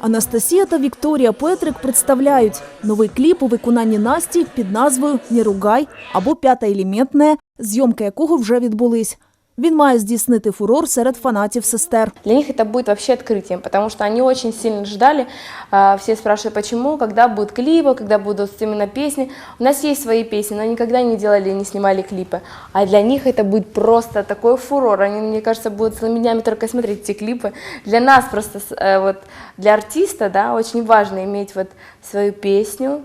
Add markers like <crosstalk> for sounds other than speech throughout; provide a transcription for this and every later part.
Анастасія та Вікторія Петрик представляють новий кліп у виконанні Насті під назвою «Не ругай» або «П'ята елементне», зйомки якого вже відбулись. Він має здійснити фурор серед фанатів сестер. Для них это будет вообще открытием, потому что они очень сильно ждали. А, Все спрашивают, почему, когда будут клипы, когда будут именно песни. У нас есть свои песни, но никогда не делали, не снимали клипы. А для них это будет просто такой фурор. Они, мне кажется, будут целыми днями только смотреть эти клипы. Для нас просто, с- э, вот, для артиста, да, очень важно иметь вот свою песню,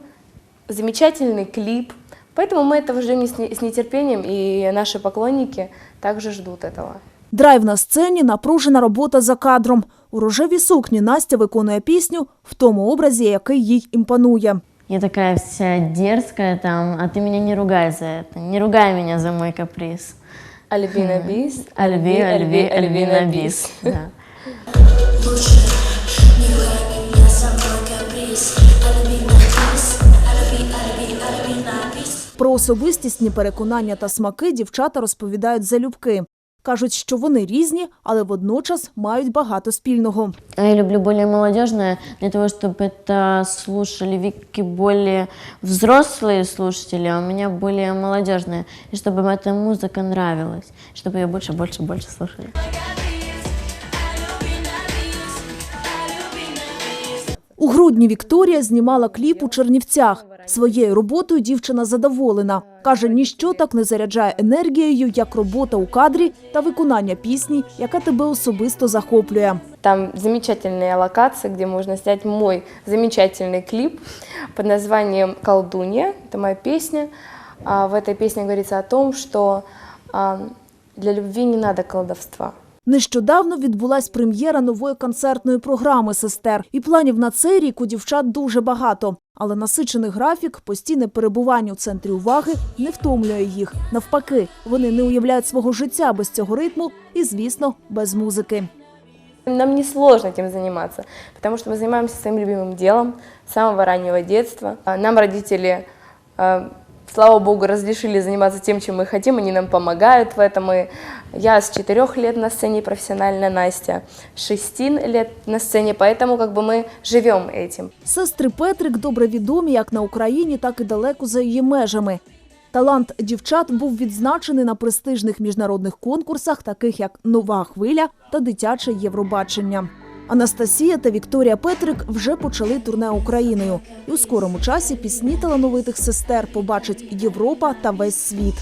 замечательный клип. Поэтому мы этого ждем с не- с нетерпением, и наши поклонники также ждут этого. Драйв на сцені, напружена робота за кадром. У рожевій сукні Настя виконує пісню в тому образі, який їй імпонує. Я такая вся дерзкая там, а ты меня не ругай за это, не ругай меня за мой каприз. Альбина Бис. Альви, Альви, Альвина Бис. Да. <laughs> Про особистісні переконання та смаки дівчата розповідають залюбки. Кажуть, що вони різні, але водночас мають багато спільного. А Я люблю более молодежное, для того, чтобы это слушали Вики более взрослые слушатели, а у меня более молодежная. И чтобы им эта музыка нравилась, чтобы ее больше, больше, больше У грудні Вікторія знімала кліп у Чернівцях. Своєю роботою дівчина задоволена. Каже, ніщо так не заряджає енергією, як робота у кадрі та виконання пісні, яка тебе особисто захоплює. Там замечательная локация, где можно снять мой замечательный клип под названием «Колдунья». Это моя песня. А в этой песне говорится о том, что а, для любви не надо колдовства. Нещодавно відбулась прем'єра нової концертної програми сестер, і планів на цей рік у дівчат дуже багато. Але насичений графік, постійне перебування у центрі уваги не втомлює їх. Навпаки, вони не уявляють свого життя без цього ритму і, звісно, без музики. Нам не сложно этим заниматься, потому что мы занимаемся своим любимым делом с самого раннего детства. А Нам родители, э, слава богу, разрешили заниматься тем, чем мы хотим, они нам помогают в этом. И я с четырех лет на сцене профессионально, Настя с шести лет на сцене, поэтому как бы мы живем этим. Сестри Петрик добре відомі як на Україні, так і далеко за її межами. Талант дівчат був відзначений на престижних міжнародних конкурсах, таких як Нова хвиля та дитяче Євробачення. Анастасія та Вікторія Петрик вже почали турне Україною, і у скорому часі пісні талановитих сестер побачить Європа та весь світ.